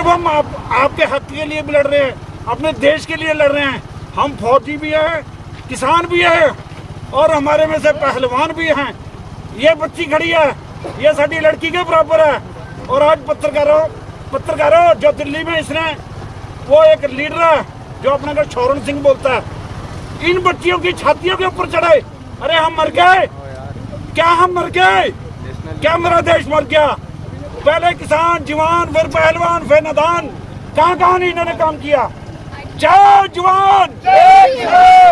अब हम आप, आपके हक के लिए भी लड़ रहे हैं अपने देश के लिए लड़ रहे हैं हम फौजी भी हैं किसान भी हैं और हमारे में से पहलवान भी हैं। ये बच्ची खड़ी है ये साडी लड़की के बराबर है। और आज पत्रकारों पत्रकारों जो दिल्ली में इसने वो एक लीडर है जो अपने को शौरन सिंह बोलता है। इन बच्चियों की छातियों के ऊपर चढ़े अरे हम मर गए। क्या हम मर गए? क्या मेरा देश मर गया? पहले किसान जवान फिर पहलवान फिर नदान कहाँ कहाँ नहीं इन्होंने काम किया जय जवान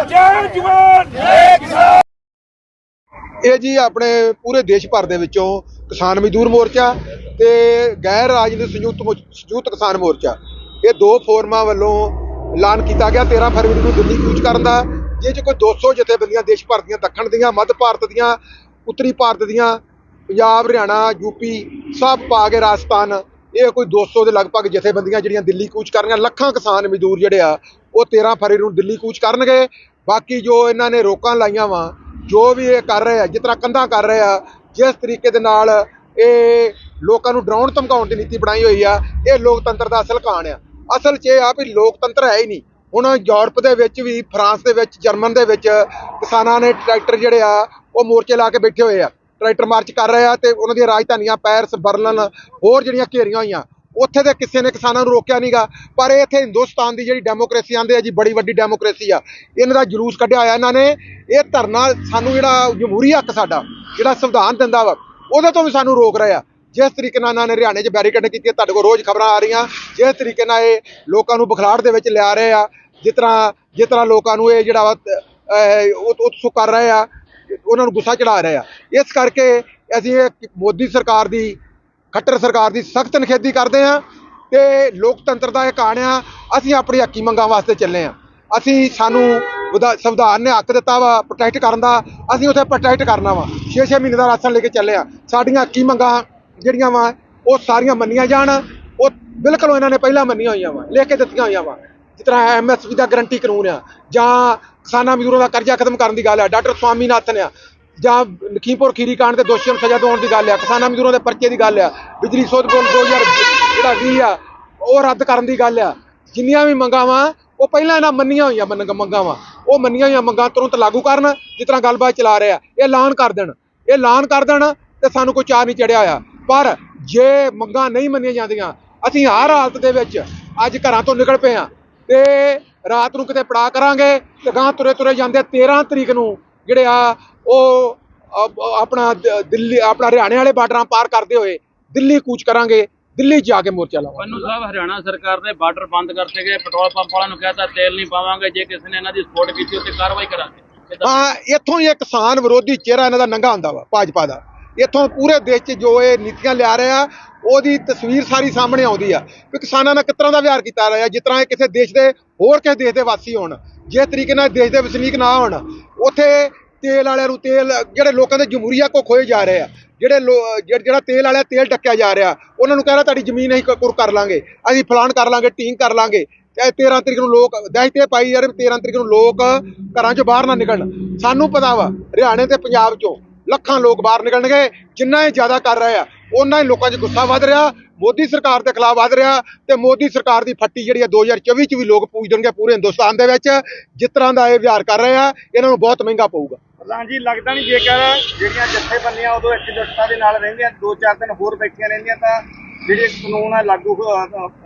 जय जवान ਇਹ ਜੀ ਆਪਣੇ ਪੂਰੇ ਦੇਸ਼ ਭਰ ਦੇ ਵਿੱਚੋਂ ਕਿਸਾਨ ਮਜ਼ਦੂਰ ਮੋਰਚਾ ਤੇ ਗੈਰ ਰਾਜਨੀਤਿਕ ਸੰਯੁਕਤ ਮੋ- ਸੰਯੁਕਤ ਕਿਸਾਨ ਮੋਰਚਾ ਇਹ ਦੋ ਫੋਰਮਾਂ ਵੱਲੋਂ ਐਲਾਨ ਕੀਤਾ ਗਿਆ 13 ਫਰਵਰੀ ਨੂੰ ਦਿੱਲੀ ਕੂਚ ਕਰਨ ਦਾ ਜਿਹ 'ਚ ਕੋਈ 200 ਜਥੇਬੰਦੀਆਂ ਦੇਸ਼ ਭਰ ਦੀਆਂ ਦੱਖਣ ਦੀਆਂ ਮੱਧ ਭਾਰਤ ਦੀਆਂ ਉੱਤਰੀ ਭਾਰਤ ਦੀਆਂ ਪੰਜਾਬ, ਹਰਿਆਣਾ ਯੂਪੀ ਸਭ ਪਾ ਕੇ ਰਾਜਸਥਾਨ। ਇਹ ਕੋਈ 200 ਦੇ ਲਗਭਗ ਜਥੇਬੰਦੀਆਂ ਜਿਹੜੀਆਂ ਦਿੱਲੀ ਕੂਚ ਕਰਨੀਆਂ ਲੱਖਾਂ ਕਿਸਾਨ ਮਜ਼ਦੂਰ ਜਿਹੜੇ ਆ, ਉਹ 13 ਫਰਵਰੀ ਨੂੰ ਦਿੱਲੀ ਕੂਚ ਕਰਨਗੇ। ਬਾਕੀ ਜੋ ਇਹਨਾਂ ਨੇ ਰੋਕਾਂ ਲਾਈਆਂ ਵਾ, ਜੋ ਵੀ ਇਹ ਕਰ ਰਹੇ ਆ, ਜਿਸ ਤਰ੍ਹਾਂ ਕੰਧਾਂ ਕਰ ਰਹੇ ਆ, ਜਿਸ ਤਰੀਕੇ ਦੇ ਨਾਲ ਇਹ ਲੋਕਾਂ ਨੂੰ ਡਰਾਉਣ, ਧਮਕਾਉਣ ਦੀ ਨੀਤੀ ਬਣਾਈ ਹੋਈ ਆ, ਇਹ ਲੋਕਤੰਤਰ ਦਾ ਅਸਲ ਕਹਾਣ ਆ। ਅਸਲ 'ਚ ਇਹ ਆ ਵੀ ਲੋਕਤੰਤਰ ਹੈ ਹੀ ਨਹੀਂ। ਹੁਣ ਯੂਰਪ ਦੇ ਵਿੱਚ ਵੀ, ਫਰਾਂਸ ਦੇ ਵਿੱਚ, ਜਰਮਨ ਦੇ ਵਿੱਚ ਕਿਸਾਨਾਂ ਨੇ ਟਰੈਕਟਰ ਜਿਹੜੇ ਆ, ਉਹ ਮੋਰਚੇ ਲਾ ਕੇ ਬੈਠੇ ਹੋਏ ਆ। ਟਰੈਕਟਰ ਮਾਰਚ ਕਰ ਰਹੇ ਆ ਤੇ ਉਹਨਾਂ ਦੀਆਂ ਰਾਜਧਾਨੀਆਂ ਪੈਰਿਸ ਬਰਲਨ ਹੋਰ ਜਿਹੜੀਆਂ ਘੇਰੀਆਂ ਹੋਈਆਂ ਉੱਥੇ ਦੇ ਕਿਸੇ ਨੇ ਕਿਸਾਨਾਂ ਨੂੰ ਰੋਕਿਆ ਨਹੀਂਗਾ ਪਰ ਇਹ ਇੱਥੇ ਹਿੰਦੁਸਤਾਨ ਦੀ ਜਿਹੜੀ ਡੈਮੋਕ੍ਰੇਸੀ ਆਂਦੇ ਆ ਜੀ ਬੜੀ ਵੱਡੀ ਡੈਮੋਕ੍ਰੇਸੀ ਆ। ਇਹਨਾਂ ਦਾ ਜਲੂਸ ਕੱਢਿਆ ਹੋਇਆ ਇਹਨਾਂ ਨੇ। ਇਹ ਧਰਨਾ ਸਾਨੂੰ ਜਿਹੜਾ ਜਮਹੂਰੀ ਹੱਕ ਸਾਡਾ ਜਿਹੜਾ ਸੰਵਿਧਾਨ ਦਿੰਦਾ ਵਾ ਉਹਦੇ ਤੋਂ ਵੀ ਸਾਨੂੰ ਰੋਕ ਰਹੇ ਆ। ਜਿਸ ਤਰੀਕੇ ਨਾਲ ਇਹਨਾਂ ਨੇ ਹਰਿਆਣੇ 'ਚ ਬੈਰੀਕੇਡ ਕੀਤੀ ਤੁਹਾਡੇ ਕੋਲ ਰੋਜ਼ ਖਬਰਾਂ ਆ ਰਹੀਆਂ। ਜਿਸ ਤਰੀਕੇ ਨਾਲ ਇਹ ਲੋਕਾਂ ਨੂੰ ਬਖਲਾੜ ਦੇ ਵਿੱਚ ਲਿਆ ਰਹੇ ਆ ਜਿਸ ਤਰ੍ਹਾਂ ਜਿਸ ਤਰ੍ਹਾਂ ਲੋਕਾਂ ਨੂੰ ਇਹ ਜਿਹੜਾ ਵਾ, ਅਹ, ਉਤਸੁਕ ਕਰ ਰਹੇ ਆ। ਉਹਨਾਂ ਨੂੰ ਗੁੱਸਾ ਚੜਾ ਰਹੇ ਆ। ਇਸ ਕਰਕੇ ਅਸੀਂ ਇਹ ਮੋਦੀ ਸਰਕਾਰ ਦੀ, ਖੱਟਰ ਸਰਕਾਰ ਦੀ ਸਖਤ ਨਿਖੇਧੀ ਕਰਦੇ ਆ ਤੇ ਲੋਕਤੰਤਰ ਦਾ ਇਹ ਕਾਣ ਆ। ਅਸੀਂ ਆਪਣੀ ਹੱਕੀ ਮੰਗਾਂ ਵਾਸਤੇ ਚੱਲੇ ਆ ਅਸੀਂ ਸਾਨੂੰ ਵਿਧਾ- ਸੰਵਿਧਾਨ ਨੇ ਹੱਕ ਦਿੱਤਾ ਵਾ ਪ੍ਰੋਟੈਕਟ ਕਰਨ ਦਾ। ਅਸੀਂ ਉੱਥੇ ਪ੍ਰੋਟੈਕਟ ਕਰਨਾ ਵਾ। 6-6 ਮਹੀਨੇ ਦਾ ਰਾਸ਼ਨ ਲੈ ਕੇ ਚੱਲੇ ਆ ਸਾਡੀਆਂ ਹੱਕੀ ਮੰਗਾਂ ਜਿਹੜੀਆਂ ਵਾ, ਉਹ ਸਾਰੀਆਂ ਮੰਨੀਆਂ ਜਾਣ। ਉਹ ਬਿਲਕੁਲ ਇਹਨਾਂ ਨੇ ਪਹਿਲਾਂ ਮੰਨੀਆਂ ਹੋਈਆਂ ਵਾ, ਲਿਖ ਕੇ ਦਿੱਤੀਆਂ ਹੋਈਆਂ ਵਾ। ਜਿਸ ਤਰ੍ਹਾਂ ਐਮਐਸਪੀ ਦਾ ਗਰੰਟੀ ਕਾਨੂੰਨ ਆ। ਜਾਂ ਕਿਸਾਨਾਂ ਮਜ਼ਦੂਰਾਂ ਦਾ ਕਰਜ਼ਾ ਖਤਮ ਕਰਨ ਦੀ ਗੱਲ ਆ ਡਾਕਟਰ ਸਵਾਮੀਨਾਥਨ ਆ। ਜਾਂ ਲਖੀਮਪੁਰ ਖੀਰੀ ਕਾਂਡ ਦੇ ਦੋਸ਼ੀਆਂ ਨੂੰ ਸਜ਼ਾ ਦਿਵਾਉਣ ਦੀ ਗੱਲ ਆ ਕਿਸਾਨਾਂ ਮਜ਼ਦੂਰਾਂ ਦੇ ਪਰਚੇ ਦੀ ਗੱਲ ਆ ਬਿਜਲੀ ਸੋਧ ਬਿੱਲ 2000 ਜਿਹੜਾ 20 ਆ, ਉਹ ਰੱਦ ਕਰਨ ਦੀ ਗੱਲ ਆ ਜਿੰਨੀਆਂ ਵੀ ਮੰਗਾਂ ਵਾ ਉਹ ਪਹਿਲਾਂ ਇਹਨਾਂ ਮੰਨੀਆਂ ਹੋਈਆਂ ਮੰਨ- ਮੰਗਾਂ ਵਾ ਉਹ ਮੰਨੀਆਂ ਹੋਈਆਂ ਮੰਗਾਂ ਤੁਰੰਤ ਲਾਗੂ ਕਰਨ, ਜਿਸ ਤਰ੍ਹਾਂ ਗੱਲਬਾਤ ਚਲਾ ਰਿਹਾ ਇਹ ਐਲਾਨ ਕਰ ਦੇਣ। ਇਹ ਐਲਾਨ ਕਰ ਦੇਣ ਤੇ ਸਾਨੂੰ ਕੋਈ ਚਾਹ ਨਹੀਂ ਚੜਿਆ ਆ ਪਰ ਜੇ ਮੰਗਾਂ ਨਹੀਂ ਮੰਨੀਆਂ ਜਾਂਦੀਆਂ, ਅਸੀਂ ਹਰ ਹਾਲਤ ਦੇ ਵਿੱਚ ਅੱਜ ਘਰਾਂ ਤੋਂ ਨਿਕਲ ਪਏ ਆ ਤੇ ਰਾਤ ਨੂੰ ਕਿਤੇ ਪੜਾ ਕਰਾਂਗੇ ਤੇ ਗਾਂ ਤੁਰੇ ਤੁਰੇ ਜਾਂਦੇ 13 ਤਰੀਕ ਨੂੰ ਜਿਹੜੇ ਆ ਉਹ ਆਪਣਾ ਦਿੱਲੀ ਆਪਣਾ ਹਰਿਆਣੇ ਵਾਲੇ ਬਾਰਡਰਾਂ ਪਾਰ ਕਰਦੇ ਹੋਏ ਦਿੱਲੀ ਕੂਚ ਕਰਾਂਗੇ ਦਿੱਲੀ ਜਾ ਕੇ ਮੋਰਚਾ ਲਾਵਾਂਗੇ। ਪੰਨੂ ਸਾਹਿਬ ਹਰਿਆਣਾ ਸਰਕਾਰ ਨੇ ਬਾਰਡਰ ਬੰਦ ਕਰਤੇ ਗਏ ਪੈਟਰੋਲ ਪੰਪ ਵਾਲਿਆਂ ਨੂੰ ਕਹਿਤਾ ਤੇਲ ਨਹੀਂ ਪਾਵਾਂਗੇ ਜੇ ਕਿਸੇ ਨੇ ਇਹਨਾਂ ਦੀ ਸਪੋਰਟ ਕੀਤੀ ਉੱਤੇ ਕਾਰਵਾਈ ਕਰਾਂਗੇ? ਹਾਂ ਇੱਥੋਂ ਹੀ ਇਹ ਕਿਸਾਨ ਵਿਰੋਧੀ ਚਿਹਰਾ ਇਹਨਾਂ ਦਾ ਨੰਗਾ ਹੁੰਦਾ ਵਾ ਭਾਜਪਾ ਦਾ। ਇੱਥੋਂ ਪੂਰੇ ਦੇਸ਼ 'ਚ ਜੋ ਇਹ ਨੀਤੀਆਂ ਲਿਆ ਰਿਹਾ ਉਹਦੀ ਤਸਵੀਰ ਸਾਰੀ ਸਾਹਮਣੇ ਆਉਂਦੀ ਆ। ਕਿ ਕਿਸਾਨਾਂ ਨਾਲ ਕਿਸ ਤਰ੍ਹਾਂ ਦਾ ਵਿਹਾਰ ਕੀਤਾ ਰਿਹਾ, ਜਿਸ ਤਰ੍ਹਾਂ ਇਹ ਕਿਸੇ ਦੇਸ਼ ਦੇ, ਹੋਰ ਕਿਸੇ ਦੇਸ਼ ਦੇ ਵਾਸੀ ਹੋਣ, ਜੇ ਤਰੀਕੇ ਨਾਲ ਦੇਸ਼ ਦੇ ਵਸਨੀਕ ਨਾ ਹੋਣ, ਉੱਥੇ ਤੇਲ ਵਾਲਿਆਂ ਨੂੰ ਤੇਲ, ਜਿਹੜੇ ਲੋਕਾਂ ਦੇ ਜਮਹੂਰੀਆ ਕੋ ਖੋਏ ਜਾ ਰਹੇ ਆ, ਜਿਹੜੇ ਲੋ- ਜਿਹੜਾ ਤੇਲ ਵਾਲਾ ਤੇਲ ਟੱਕਿਆ ਜਾ ਰਿਹਾ, ਉਹਨਾਂ ਨੂੰ ਕਹਿ ਰਿਹਾ ਤੁਹਾਡੀ ਜ਼ਮੀਨ ਅਸੀਂ ਕੁਰ, ਕਰ ਲਾਂਗੇ, ਅਸੀਂ ਫਲਾਨ ਕਰ ਲਾਂਗੇ ਟੀਂਗ ਕਰ ਲਾਂਗੇ। ਤੇ 13 ਤਰੀਕ ਨੂੰ ਲੋਕ, ਦਹਿਸ਼ਤ ਇਹ ਪਾਈ ਯਾਰ 13 ਤਰੀਕ ਨੂੰ ਲੋਕ ਘਰਾਂ ਚੋਂ ਬਾਹਰ ਨਾ ਨਿਕਲਣ। ਸਾਨੂੰ ਪਤਾ ਵਾ, ਹਰਿਆਣੇ ਤੇ ਪੰਜਾਬ ਚੋਂ ਲੱਖਾਂ ਲੋਕ ਬਾਹਰ ਨਿਕਲਣਗੇ, ਜਿੰਨਾ ਇਹ ਜ਼ਿਆਦਾ ਕਰ ਰਹੇ ਆ ਉਹਨਾਂ ਹੀ ਲੋਕਾਂ 'ਚ ਗੁੱਸਾ ਵੱਧ ਰਿਹਾ, ਮੋਦੀ ਸਰਕਾਰ ਦੇ ਖਿਲਾਫ ਵੱਧ ਰਿਹਾ ਤੇ ਮੋਦੀ ਸਰਕਾਰ ਦੀ ਫੱਟੀ ਜਿਹੜੀ ਆ 2024 'ਚ ਵੀ ਲੋਕ ਪੂਜ ਦੇਣਗੇ ਪੂਰੇ ਹਿੰਦੁਸਤਾਨ ਦੇ ਵਿੱਚ, ਜਿਸ ਤਰ੍ਹਾਂ ਦਾ ਇਹ ਵਿਹਾਰ ਕਰ ਰਹੇ ਆ, ਇਹਨਾਂ ਨੂੰ ਬਹੁਤ ਮਹਿੰਗਾ ਪਊਗਾ। ਪ੍ਰਧਾਨ ਜੀ, ਲੱਗਦਾ ਨਹੀਂ ਜੇਕਰ ਜਿਹੜੀਆਂ ਜਥੇਬੰਦੀਆਂ ਉਦੋਂ ਇਕਜੁੱਟਤਾ ਦੇ ਨਾਲ ਰਹਿੰਦੀਆਂ, ਦੋ ਚਾਰ ਦਿਨ ਹੋਰ ਬੈਠੀਆਂ ਰਹਿੰਦੀਆਂ ਤਾਂ ਜਿਹੜੇ ਕਾਨੂੰਨ ਆ ਲਾਗੂ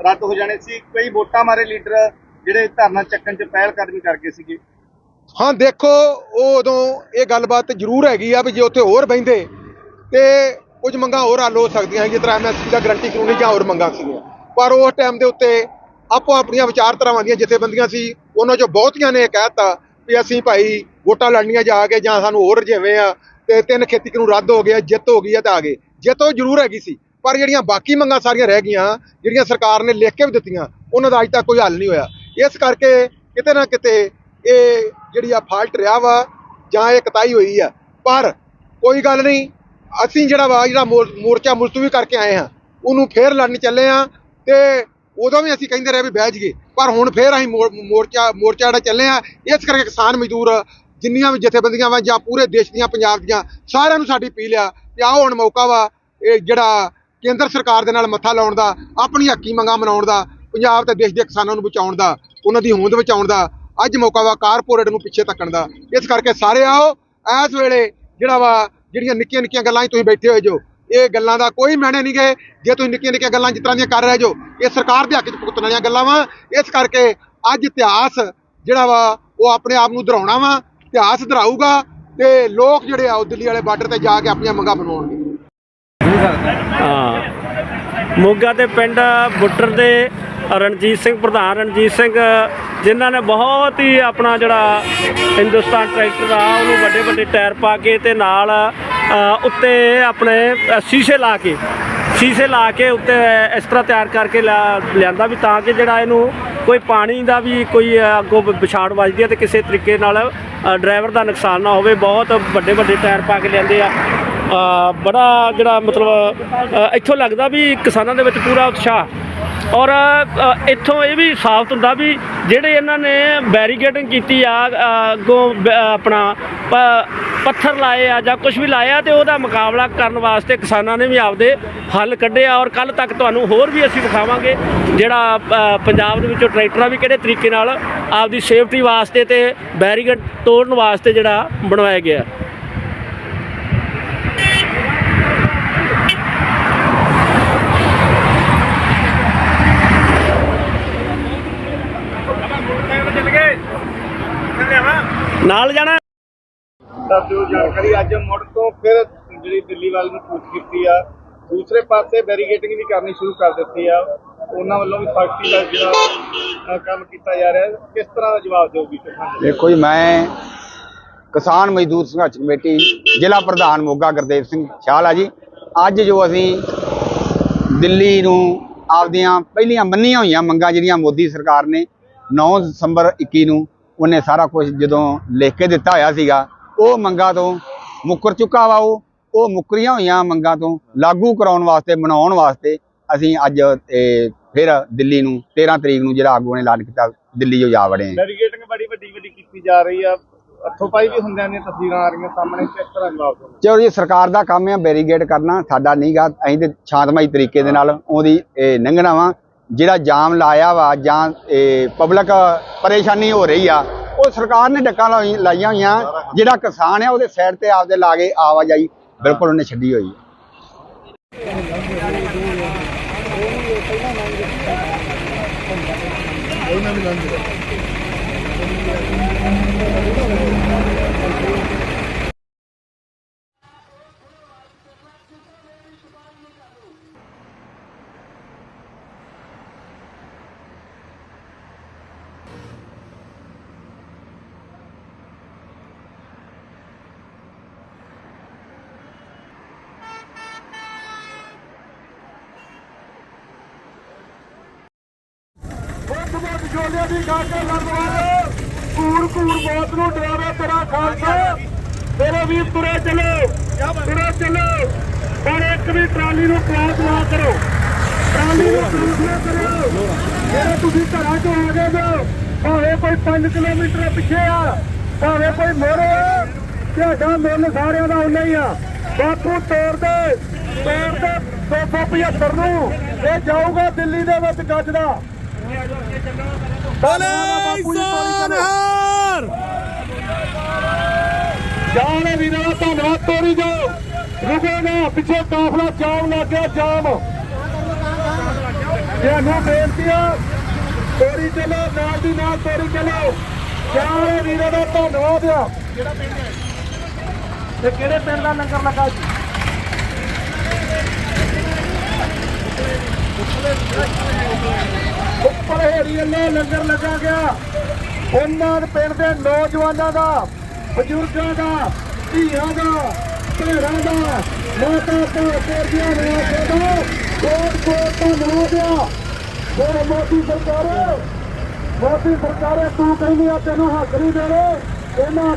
ਰੱਦ ਹੋ ਜਾਣੇ ਸੀ, ਕਈ ਵੋਟਾਂ ਮਾਰੇ ਲੀਡਰ ਜਿਹੜੇ ਧਰਨਾ ਚੱਕਣ 'ਚ ਪਹਿਲ ਕਦਮੀ ਕਰ ਗਏ ਸੀਗੇ। ਹਾਂ, ਦੇਖੋ ਉਹ ਉਦੋਂ ਇਹ ਗੱਲਬਾਤ ਜ਼ਰੂਰ ਹੈਗੀ ਆ ਵੀ ਜੇ ਉੱਥੇ ਹੋਰ ਬਹਿੰਦੇ ਤੇ ਕੁਝ ਮੰਗਾਂ ਹੋਰ ਹੱਲ ਹੋ ਸਕਦੀਆਂ ਜਿਸ ਤਰ੍ਹਾਂ ਐਮਐਸਪੀ ਦਾ ਗਰੰਟੀ ਕਾਨੂੰਨੀ ਜਾਂ ਹੋਰ ਮੰਗਾਂ ਸੀਗੀਆਂ। ਪਰ ਉਸ ਟਾਈਮ ਦੇ ਉੱਤੇ ਆਪੋ ਆਪਣੀਆਂ ਵਿਚਾਰਧਾਰਾਵਾਂ ਦੀਆਂ ਜਥੇਬੰਦੀਆਂ ਸੀ, ਉਹਨਾਂ ਚੋਂ ਬਹੁਤੀਆਂ ਨੇ ਇਹ ਕਹਿਤਾ ਵੀ ਅਸੀਂ ਭਾਈ ਵੋਟਾਂ ਲੜਨੀਆਂ ਜਾ ਕੇ ਜਾਂ ਸਾਨੂੰ ਹੋਰ ਜਿਵੇਂ ਆ ਤੇ ਤਿੰਨ ਖੇਤੀ ਕਾਨੂੰਨ ਰੱਦ ਹੋ ਗਿਆ ਜਿੱਤ ਹੋ ਗਈ ਆ ਤਾਂ ਆ ਗਏ। ਜਿੱਤ ਉਹ ਜ਼ਰੂਰ ਹੈਗੀ ਸੀ, ਪਰ ਜਿਹੜੀਆਂ ਬਾਕੀ ਮੰਗਾਂ ਸਾਰੀਆਂ ਰਹਿ ਗਈਆਂ, ਜਿਹੜੀਆਂ ਸਰਕਾਰ ਨੇ ਲਿਖ ਕੇ ਵੀ ਦਿੱਤੀਆਂ, ਉਹਨਾਂ ਦਾ ਅੱਜ ਤੱਕ ਕੋਈ ਹੱਲ ਨਹੀਂ ਹੋਇਆ। ਇਸ ਕਰਕੇ ਕਿਤੇ ਨਾ ਕਿਤੇ ਇਹ ਜਿਹੜੀ ਆ ਫਾਲਟ ਰਿਹਾ ਵਾ ਜਾਂ ਇਹ ਕਤਾਈ ਹੋਈ ਆ। ਪਰ ਕੋਈ ਗੱਲ ਨਹੀਂ, ਅਸੀਂ ਜਿਹੜਾ ਵਾ, ਜਿਹੜਾ ਮੋਰ- ਮੋਰਚਾ ਮੁਲਤਵੀ ਕਰਕੇ ਆਏ ਹਾਂ, ਉਹਨੂੰ ਫੇਰ ਲੜਨ ਚੱਲੇ ਆ ਤੇ ਉਦੋਂ ਵੀ ਅਸੀਂ ਕਹਿੰਦੇ ਰਹੇ ਵੀ ਬਹਿ ਜਾਈਏ। ਪਰ ਹੁਣ ਫੇਰ ਅਸੀਂ ਮੋਰ- ਮੋਰਚਾ ਮੋਰਚਾ ਜਿਹੜਾ ਚੱਲੇ ਆ ਇਸ ਕਰਕੇ ਕਿਸਾਨ ਮਜ਼ਦੂਰ ਜਿੰਨੀਆਂ ਵੀ ਜਥੇਬੰਦੀਆਂ ਵਾ ਜਾਂ ਪੂਰੇ ਦੇਸ਼ ਦੀਆਂ, ਪੰਜਾਬ ਦੀਆਂ ਸਾਰਿਆਂ ਨੂੰ ਸਾਡੀ ਅਪੀਲ ਆ ਕਿ ਆਓ ਹੁਣ ਮੌਕਾ ਵਾ, ਇਹ ਜਿਹੜਾ ਕੇਂਦਰ ਸਰਕਾਰ ਦੇ ਨਾਲ ਮੱਥਾ ਲਾਉਣ ਦਾ ਆਪਣੀ ਹੱਕੀ ਮੰਗਾਂ ਮਨਾਉਣ ਦਾ, ਪੰਜਾਬ ਤੇ ਦੇਸ਼ ਦੇ ਕਿਸਾਨਾਂ ਨੂੰ ਬਚਾਉਣ ਦਾ, ਉਹਨਾਂ ਦੀ ਹੋਂਦ ਬਚਾਉਣ ਦਾ ਅੱਜ ਮੌਕਾ ਵਾ ਕਾਰਪੋਰੇਟ ਨੂੰ ਪਿੱਛੇ ਧੱਕਣ ਦਾ। ਇਸ ਕਰਕੇ ਸਾਰੇ ਆਓ, ਇਸ ਵੇਲੇ ਜਿਹੜਾ ਵਾ ਜਿਹੜੀਆਂ ਨਿੱਕੀਆਂ ਨਿੱਕੀਆਂ ਗੱਲਾਂ 'ਚ ਤੁਸੀਂ ਬੈਠੇ ਹੋਏ ਜੋ, ਇਹ ਗੱਲਾਂ ਦਾ ਕੋਈ ਮਾਇਨੇ ਨਹੀਂ ਗਏ ਜੇ ਤੁਸੀਂ ਨਿੱਕੀਆਂ ਨਿੱਕੀਆਂ ਗੱਲਾਂ ਜਿਸ ਤਰ੍ਹਾਂ ਦੀਆਂ ਕਰ ਰਹੇ ਜੋ, ਇਹ ਸਰਕਾਰ ਦੇ ਹੱਕ 'ਚ ਭੁਗਤਣ ਵਾਲੀਆਂ ਗੱਲਾਂ ਵਾ। ਇਸ ਕਰਕੇ ਅੱਜ ਇਤਿਹਾਸ ਜਿਹੜਾ ਵਾ, ਉਹ ਆਪਣੇ ਆਪ ਨੂੰ ਦੁਹਰਾਉਣਾ ਵਾ, ਇਤਿਹਾਸ ਦੁਹਰਾਊਗਾ ਤੇ ਲੋਕ ਜਿਹੜੇ ਆ, ਉਹ ਦਿੱਲੀ ਵਾਲੇ ਬਾਰਡਰ ਤੇ ਜਾ ਕੇ ਆਪਣੀਆਂ ਮੰਗਾਂ ਬਣਾਉਣਗੇ ਹਾਂ। ਮੋਗਾ ਦੇ ਪਿੰਡ ਬੁੱਟਰ ਦੇ ਰਣਜੀਤ ਸਿੰਘ ਪ੍ਰਧਾਨ ਰਣਜੀਤ ਸਿੰਘ, ਜਿਨ੍ਹਾਂ ਨੇ ਬਹੁਤ ਹੀ ਆਪਣਾ ਜਿਹੜਾ ਹਿੰਦੁਸਤਾਨ ਟਰੈਕਟਰ ਆ ਉਹਨੂੰ ਵੱਡੇ ਵੱਡੇ ਟਾਇਰ ਪਾ ਕੇ ਤੇ ਨਾਲ ਉੱਤੇ ਆਪਣੇ ਸ਼ੀਸ਼ੇ ਲਾ ਕੇ, ਸ਼ੀਸ਼ੇ ਲਾ ਕੇ ਉੱਤੇ ਇਸ ਤਰ੍ਹਾਂ ਤਿਆਰ ਕਰਕੇ ਲਿਆ- ਲਿਆਂਦਾ ਵੀ ਤਾਂ ਕਿ ਜਿਹੜਾ ਇਹਨੂੰ ਕੋਈ ਪਾਣੀ ਦਾ ਵੀ ਕੋਈ ਅੱਗੋਂ ਵਿਛਾੜ ਵੱਜਦੀ ਹੈ ਤੇ ਕਿਸੇ ਤਰੀਕੇ ਨਾਲ ਡਰਾਈਵਰ ਦਾ ਨੁਕਸਾਨ ਨਾ ਹੋਵੇ। ਬਹੁਤ ਵੱਡੇ ਵੱਡੇ ਟਾਇਰ ਪਾ ਕੇ ਲਿਆਂਦੇ ਆ। ਬੜਾ ਜਿਹੜਾ ਮਤਲਬ ਇੱਥੋਂ ਲੱਗਦਾ ਵੀ ਕਿਸਾਨਾਂ ਦੇ ਵਿੱਚ ਪੂਰਾ ਉਤਸ਼ਾਹ। ਔਰ ਇੱਥੋਂ ਇਹ ਵੀ ਸਾਫ਼ ਹੁੰਦਾ ਵੀ ਜਿਹੜੇ ਇਹਨਾਂ ਨੇ ਬੈਰੀਕੇਡਿੰਗ ਕੀਤੀ ਆ ਅੱਗੋਂ ਬ- ਆਪਣਾ, ਪ- ਪੱਥਰ ਲਾਏ ਆ ਜਾਂ ਕੁਝ ਵੀ ਲਾਇਆ ਤੇ ਉਹਦਾ ਮੁਕਾਬਲਾ ਕਰਨ ਵਾਸਤੇ ਕਿਸਾਨਾਂ ਨੇ ਵੀ ਆਪਦੇ ਹੱਲ ਕੱਢੇ ਆ ਔਰ ਕੱਲ ਤੱਕ ਤੁਹਾਨੂੰ ਹੋਰ ਵੀ ਅਸੀਂ ਵਿਖਾਵਾਂਗੇ ਜਿਹੜਾ ਪੰਜਾਬ ਦੇ ਵਿੱਚੋਂ ਟਰੈਕਟਰਾਂ ਵੀ ਕਿਹੜੇ ਤਰੀਕੇ ਨਾਲ ਆਪਦੀ ਸੇਫਟੀ ਵਾਸਤੇ ਤੇ ਬੈਰੀਕੇਡ ਤੋੜਨ ਵਾਸਤੇ ਜਿਹੜਾ ਬਣਵਾਇਆ ਗਿਆ ਨਾਲ ਜਾਣਾ ਦੱਸ ਦਿਓ ਜਾਣਕਾਰੀ। ਅੱਜ ਮੁੜ ਤੋਂ ਫਿਰ ਜਿਹੜੀ ਦਿੱਲੀ ਵੱਲ ਨੂੰ ਕੂਚ ਕੀਤੀ ਆ। ਦੂਸਰੇ ਪਾਸੇ ਬੈਰੀਗੇਟਿੰਗ ਵੀ ਕਰਨੀ ਸ਼ੁਰੂ ਕਰ ਦਿੱਤੀ ਆ। ਉਹਨਾਂ ਵੱਲੋਂ ਵੀ ਸਖਤੀ ਦਾ ਜਿਹੜਾ ਕੰਮ ਕੀਤਾ ਜਾ ਰਿਹਾ। ਕਿਸ ਤਰ੍ਹਾਂ ਦਾ ਜਵਾਬ ਦਿਓਗੀ ਦੇਖੋ ਜੀ, ਮੈਂ ਕਿਸਾਨ ਮਜ਼ਦੂਰ ਸੰਘਰਸ਼ ਕਮੇਟੀ, ਜ਼ਿਲ੍ਹਾ ਪ੍ਰਧਾਨ ਮੋਗਾ ਗੁਰਦੇਵ ਸਿੰਘ ਛਾਲ ਆ ਜੀ। ਅੱਜ ਜੋ ਅਸੀਂ ਦਿੱਲੀ ਨੂੰ ਆਪਦੀਆਂ ਪਹਿਲੀਆਂ ਮੰਨੀਆਂ ਹੋਈਆਂ ਮੰਗਾਂ ਜਿਹੜੀਆਂ ਮੋਦੀ ਸਰਕਾਰ ਨੇ 9 ਦਸੰਬਰ 21 ਨੂੰ ਉਹਨੇ ਸਾਰਾ ਕੁਝ ਜਦੋਂ ਲਿਖ ਕੇ ਦਿੱਤਾ ਹੋਇਆ ਸੀਗਾ ਉਹ ਮੰਗਾਂ ਤੋਂ ਮੁੱਕਰ ਚੁੱਕਾ ਵਾ ਉਹ। ਉਹ ਮੁੱਕਰੀਆਂ ਹੋਈਆਂ ਮੰਗਾਂ ਤੋਂ ਲਾਗੂ ਕਰਾਉਣ ਵਾਸਤੇ ਬਣਾਉਣ ਵਾਸਤੇ ਅਸੀਂ ਅੱਜ ਇਹ, ਫਿਰ ਦਿੱਲੀ ਨੂੰ 13 ਤਰੀਕ ਨੂੰ ਜਿਹੜਾ ਆਗੂ ਨੇ ਐਲਾਨ ਕੀਤਾ ਦਿੱਲੀ ਜੋ ਜਾ ਵੜੇ ਬੈਰੀਗੇਟਿੰਗ ਬੜੀ ਵੱਡੀ ਵੱਡੀ ਕੀਤੀ ਜਾ ਰਹੀ ਆ। ਹੱਥੋਂ ਪਾਈ ਵੀ ਹੁੰਦਿਆਂ ਦੀਆਂ ਤਸਵੀਰਾਂ ਆ ਰਹੀਆਂ ਸਾਹਮਣੇ ਕਿਸ ਤਰ੍ਹਾਂ ਜਵਾਬ ਦਿਓਗੇ ਚਲੋ ਜੀ ਸਰਕਾਰ ਦਾ ਕੰਮ ਹੈ ਬੈਰੀਗੇਡ ਕਰਨਾ ਸਾਡਾ ਨਹੀਂਗਾ ਅਸੀਂ ਤੇ ਸ਼ਾਂਤਮਈ ਤਰੀਕੇ ਦੇ ਨਾਲ ਉਹਦੀ ਇਹ ਲੰਘਣਾ ਵਾ। ਜਿਹੜਾ ਜਾਮ ਲਾਇਆ ਵਾ ਜਾਂ ਪਬਲਿਕ ਪਰੇਸ਼ਾਨੀ ਹੋ ਰਹੀ ਆ ਉਹ ਸਰਕਾਰ ਨੇ ਡੱਕਾਂ ਲਾਈਆਂ ਹੋਈਆਂ, ਜਿਹੜਾ ਕਿਸਾਨ ਹੈ ਉਹਦੇ ਸਾਈਡ ਤੇ ਆਪਦੇ ਲਾ ਕੇ ਆਵਾਜਾਈ ਬਿਲਕੁਲ ਉਹਨੇ ਛੱਡੀ ਹੋਈ ਹੈ। ਮੁੱਖ ਮੁੱਖ ਦੀ ਗਾਕੇ ਲੰਗਵਾਰ ਕੂੜ ਕੂੜ ਮੌਤ ਨੂੰ ਡਰਾਵੇ ਤੇਰਾ ਖਾਲਸਾ। ਤੇਰੇ ਵੀਰ ਤੁਰੇ ਚਲੋ ਤੁਰੇ ਚਲੋ। ਪਰ ਇੱਕ ਵੀ ਟਰਾਲੀ ਨੂੰ ਕਲਾਸ ਨਾ ਕਰੋ। ਟਰਾਲੀ ਨੂੰ ਕਲਾਸ ਨਾ ਕਰੋ। ਜਿਹੜੇ ਤੁਸੀਂ ਘਰਾਂ ਚੋਂ ਆ ਗਏ ਜੋ, ਭਾਵੇਂ ਕੋਈ 5 ਕਿਲੋਮੀਟਰ ਪਿੱਛੇ ਆ, ਭਾਵੇਂ ਕੋਈ ਮੋਰੇ ਆ, ਤੁਹਾਡਾ ਮੁੱਲ ਸਾਰਿਆਂ ਦਾ ਉਨਾ ਹੀ ਆ। ਬਾਪੂ ਤੋਰ ਦੇ ਤੋੜ ਦੇ 275 ਨੂੰ। ਇਹ ਜਾਊਗਾ ਦਿੱਲੀ ਦੇ ਵਿੱਚ ਗੱਜਦਾ ਜਾਣੇ ਵੀਰਾਂ ਦਾ ਧੰਨਵਾਦ ਤੋਰੀ ਜਾਓ ਰੁਕੇਗਾ ਪਿੱਛੇ ਕਾਫਲਾ ਜਾਮ ਲੱਗ ਗਿਆ ਜਾਮ। ਤੁਹਾਨੂੰ ਬੇਨਤੀ ਆ ਤੋਰੀ ਚਲੋ ਨਾਲ ਦੀ ਨਾਲ ਤੋਰੀ ਚਲੋ। ਜਾਣੇ ਵੀਰਾਂ ਦਾ ਧੰਨਵਾਦ ਆ। ਕਿਹੜਾ ਪਿੰਡ ਹੈ ਤੇ ਕਿਹੜੇ ਪਿੰਡ ਦਾ ਲੰਗਰ ਲੱਗਾ ਜੀ? ਵੱਲੋਂ ਲੰਗਰ ਲੱਗਾ ਗਿਆ? ਉਹਨਾਂ ਪਿੰਡ ਦੇ ਨੌਜਵਾਨਾਂ ਦਾ, ਬਜ਼ੁਰਗਾਂ ਦਾ, ਧੀਆਂ ਦਾ, ਭੈਣਾਂ ਦਾ, ਮਾਤਾ ਦਾ ਕੋਰਦੀਆਂ ਨਿਵਾਸੀਆਂ ਦਾ ਕੋਟ ਕੋਟ ਤੋਂ ਨਵਾਜਿਆ ਹੁਣ ਮੋਦੀ ਸਰਕਾਰ ਮੋਦੀ ਸਰਕਾਰ ਤੂੰ ਕਹਿੰਦੀ ਆ, ਤੈਨੂੰ ਹੱਕ ਨਹੀਂ ਦੇਣੇ। ਇਹਨਾਂ